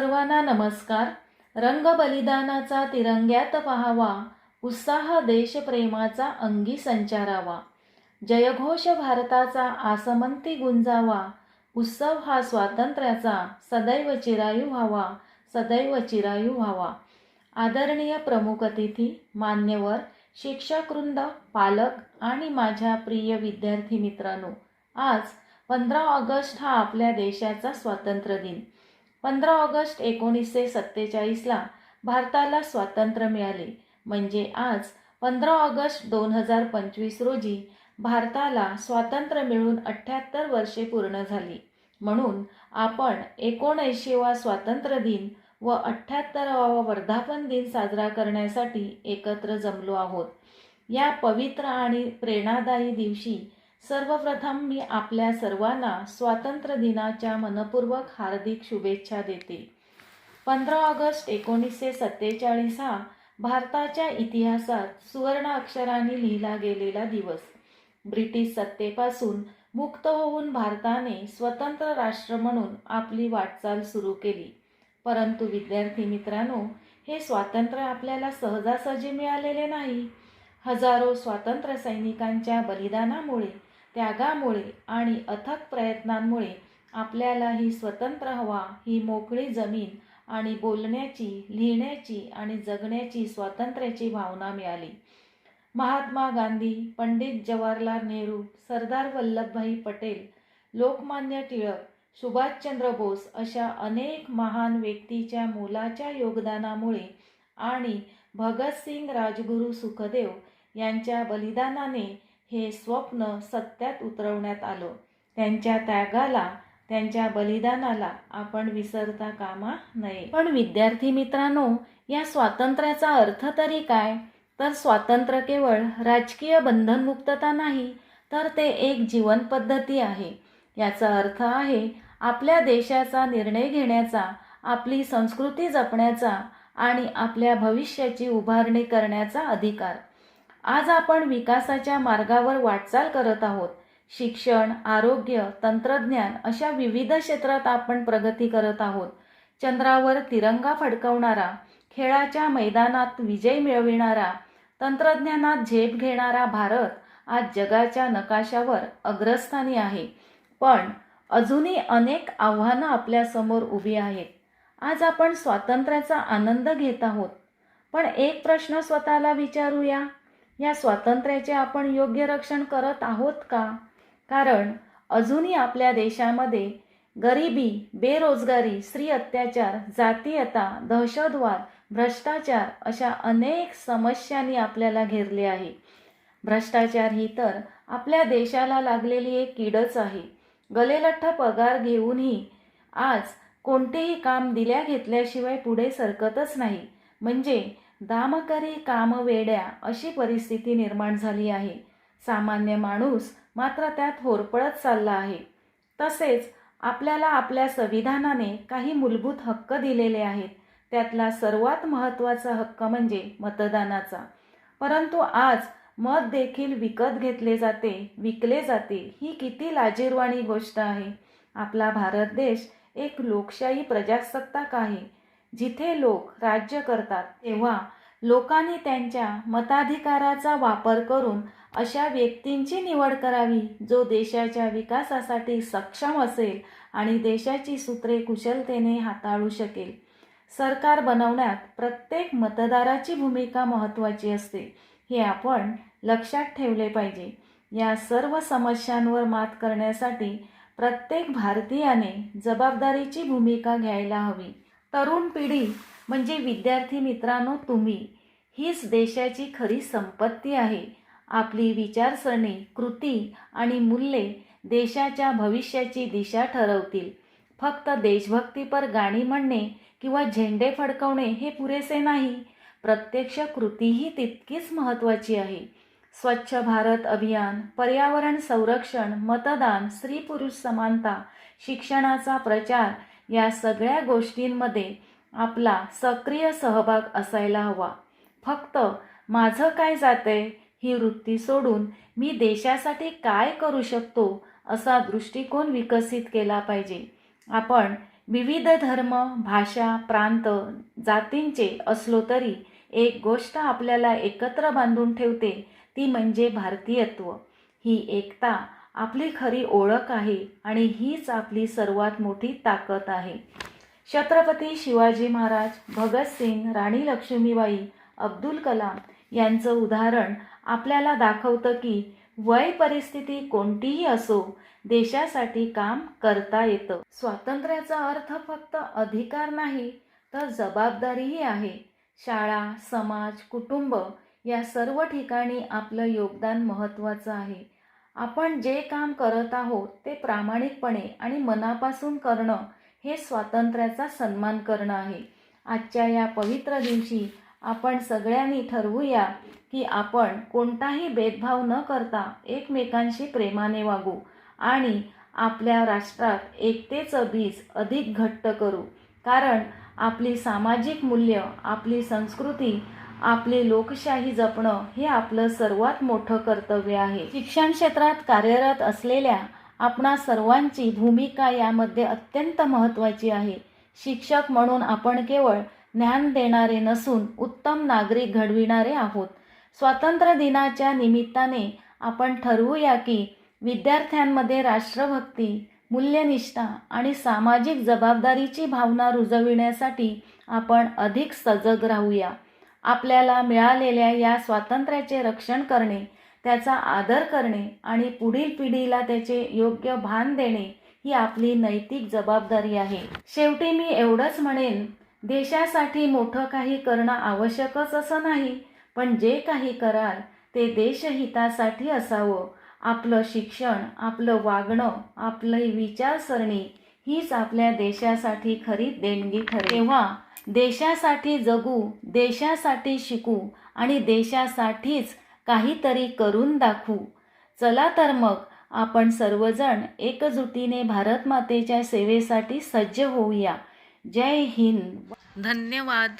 सर्वांना नमस्कार. रंग बलिदानाचा तिरंग्यात पहावा. उत्साह देशप्रेमाचा अंगी संचारावा. जयघोष भारताचा आसमंती गुंजावा. उत्सव हा स्वातंत्र्याचा सदैव चिरायू व्हावा. सदैव चिरायू व्हावा. आदरणीय प्रमुख अतिथी मान्यवर शिक्षकवृंद पालक आणि माझ्या प्रिय विद्यार्थी मित्रांनो आज पंधरा ऑगस्ट हा आपल्या देशाचा स्वातंत्र्य दिन. पंधरा ऑगस्ट एकोणीसशे सत्तेचाळीसला भारताला स्वातंत्र्य मिळाले. म्हणजे आज पंधरा ऑगस्ट दोन हजार पंचवीस रोजी भारताला स्वातंत्र्य मिळून अठ्ठ्याहत्तर वर्षे पूर्ण झाली. म्हणून आपण एकोणऐंशीवा स्वातंत्र्य दिन व अठ्ठ्याहत्तरावा वर्धापन दिन साजरा करण्यासाठी एकत्र जमलो आहोत. या पवित्र आणि प्रेरणादायी दिवशी सर्वप्रथम मी आपल्या सर्वांना स्वातंत्र्य दिनाच्या मनपूर्वक हार्दिक शुभेच्छा देते. पंधरा ऑगस्ट एकोणीसशे सत्तेचाळीस हा भारताच्या इतिहासात सुवर्ण अक्षरांनी लिहिला गेलेला दिवस. ब्रिटिश सत्तेपासून मुक्त होऊन भारताने स्वतंत्र राष्ट्र म्हणून आपली वाटचाल सुरू केली. परंतु विद्यार्थी मित्रांनो हे स्वातंत्र्य आपल्याला सहजासहजी मिळालेले नाही. हजारो स्वातंत्र्य सैनिकांच्या बलिदानामुळे त्यागामुळे आणि अथक प्रयत्नांमुळे आपल्याला ही स्वतंत्र हवा ही मोकळी जमीन आणि बोलण्याची लिहिण्याची आणि जगण्याची स्वातंत्र्याची भावना मिळाली. महात्मा गांधी पंडित जवाहरलाल नेहरू सरदार वल्लभभाई पटेल लोकमान्य टिळक सुभाषचंद्र बोस अशा अनेक महान व्यक्तीच्या मोलाच्या योगदानामुळे आणि भगतसिंग राजगुरू सुखदेव यांच्या बलिदानाने हे स्वप्न सत्यात उतरवण्यात आलं. त्यांच्या त्यागाला त्यांच्या बलिदानाला आपण विसरता कामा नये. पण विद्यार्थी मित्रांनो या स्वातंत्र्याचा अर्थ तरी काय? तर स्वातंत्र्य केवळ राजकीय बंधनमुक्तता नाही तर ते एक जीवन पद्धती आहे. याचा अर्थ आहे आपल्या देशाचा निर्णय घेण्याचा आपली संस्कृती जपण्याचा आणि आपल्या भविष्याची उभारणी करण्याचा अधिकार. आज आपण विकासाच्या मार्गावर वाटचाल करत आहोत. शिक्षण आरोग्य तंत्रज्ञान अशा विविध क्षेत्रात आपण प्रगती करत आहोत. चंद्रावर तिरंगा फडकवणारा खेळाच्या मैदानात विजय मिळविणारा तंत्रज्ञानात झेप घेणारा भारत आज जगाच्या नकाशावर अग्रस्थानी आहे. पण अजूनही अनेक आव्हानं आपल्यासमोर उभी आहेत. आज आपण स्वातंत्र्याचा आनंद घेत आहोत. पण एक प्रश्न स्वतःला विचारूया. या स्वातंत्र्याचे आपण योग्य रक्षण करत आहोत का? कारण अजूनही आपल्या देशामध्ये गरिबी बेरोजगारी स्त्री अत्याचार जातीयता दहशतवाद भ्रष्टाचार अशा अनेक समस्यांनी आपल्याला घेरले आहे. भ्रष्टाचार ही तर आपल्या देशाला लागलेली एक किडच आहे. गलेलठ्ठ पगार घेऊनही आज कोणतेही काम दिल्या घेतल्याशिवाय पुढे सरकतच नाही. म्हणजे दामकरी काम वेड्या अशी परिस्थिती निर्माण झाली आहे. सामान्य माणूस मात्र त्यात होरपळत चालला आहे. तसेच आपल्याला आपल्या संविधानाने काही मूलभूत हक्क दिलेले आहेत. त्यातला सर्वात महत्त्वाचा हक्क म्हणजे मतदानाचा. परंतु आज मत देखील विकत घेतले जाते विकले जाते ही किती लाजीरवाणी गोष्ट आहे. आपला भारत देश एक लोकशाही प्रजासत्ताक आहे. जिथे लोक राज्य करतात तेव्हा लोकांनी त्यांच्या मताधिकाराचा वापर करून अशा व्यक्तींची निवड करावी जो देशाच्या विकासासाठी सक्षम असेल आणि देशाची सूत्रे कुशलतेने हाताळू शकेल. सरकार बनवण्यात प्रत्येक मतदाराची भूमिका महत्त्वाची असते हे आपण लक्षात ठेवले पाहिजे. या सर्व समस्यांवर मात करण्यासाठी प्रत्येक भारतीयाने जबाबदारीची भूमिका घ्यायला हवी. तरुण पिढी म्हणजे विद्यार्थी मित्रांनो तुम्ही. हीच देशाची खरी संपत्ती आहे. आपली विचारसरणी कृती आणि मूल्ये देशाच्या भविष्याची दिशा ठरवतील. फक्त देशभक्तीपर गाणी म्हणणे किंवा झेंडे फडकवणे हे पुरेसे नाही. प्रत्यक्ष कृतीही तितकीच महत्त्वाची आहे. स्वच्छ भारत अभियान पर्यावरण संरक्षण मतदान स्त्री पुरुष समानता शिक्षणाचा प्रचार या सगळ्या गोष्टींमध्ये आपला सक्रिय सहभाग असायला हवा. फक्त माझं काय जातंय ही वृत्ती सोडून मी देशासाठी काय करू शकतो असा दृष्टिकोन विकसित केला पाहिजे. आपण विविध धर्म भाषा प्रांत जातींचे असलो तरी एक गोष्ट आपल्याला एकत्र बांधून ठेवते ती म्हणजे भारतीयत्व. ही एकता आपली खरी ओळख आहे आणि हीच आपली सर्वात मोठी ताकद आहे. छत्रपती शिवाजी महाराज भगतसिंग राणी लक्ष्मीबाई अब्दुल कलाम यांचं उदाहरण आपल्याला दाखवतं की वय परिस्थिती कोणतीही असो देशासाठी काम करता येतं. स्वातंत्र्याचा अर्थ फक्त अधिकार नाही तर जबाबदारीही आहे. शाळा समाज कुटुंब या सर्व ठिकाणी आपलं योगदान महत्त्वाचं आहे. आपण जे काम करत आहोत ते प्रामाणिकपणे आणि मनापासून करणं हे स्वातंत्र्याचा सन्मान करणं आहे. आजच्या या पवित्र दिवशी आपण सगळ्यांनी ठरवूया की आपण कोणताही भेदभाव न करता एकमेकांशी प्रेमाने वागू आणि आपल्या राष्ट्रात एकतेचं बीज अधिक घट्ट करू. कारण आपली सामाजिक मूल्य आपली संस्कृती आपली लोकशाही जपणं हे आपलं सर्वात मोठं कर्तव्य आहे. शिक्षण क्षेत्रात कार्यरत असलेल्या आपणा सर्वांची भूमिका यामध्ये अत्यंत महत्त्वाची आहे. शिक्षक म्हणून आपण केवळ ज्ञान देणारे नसून उत्तम नागरिक घडविणारे आहोत. स्वातंत्र्य दिनाच्या निमित्ताने आपण ठरवूया की विद्यार्थ्यांमध्ये राष्ट्रभक्ती मूल्यनिष्ठा आणि सामाजिक जबाबदारीची भावना रुजविण्यासाठी आपण अधिक सजग राहूया. आपल्याला मिळालेल्या या स्वातंत्र्याचे रक्षण करणे त्याचा आदर करणे आणि पुढील पिढीला त्याचे योग्य भान देणे ही आपली नैतिक जबाबदारी आहे. शेवटी मी एवढंच म्हणेन देशासाठी मोठं काही करणं आवश्यकच असं नाही पण जे काही कराल ते देशहितासाठी असावं. आपलं शिक्षण आपलं वागणं आपली विचारसरणी हीच आपल्या देशासाठी खरी देणगी ठरेल. तेव्हा देशासाठी जगू देशासाठी शिकू आणि देशासाठीच काहीतरी करून दाखवू. चला तर मग आपण सर्वजण एकजुटीने भारत मातेच्या सेवेसाठी सज्ज होऊया. जय हिंद. धन्यवाद.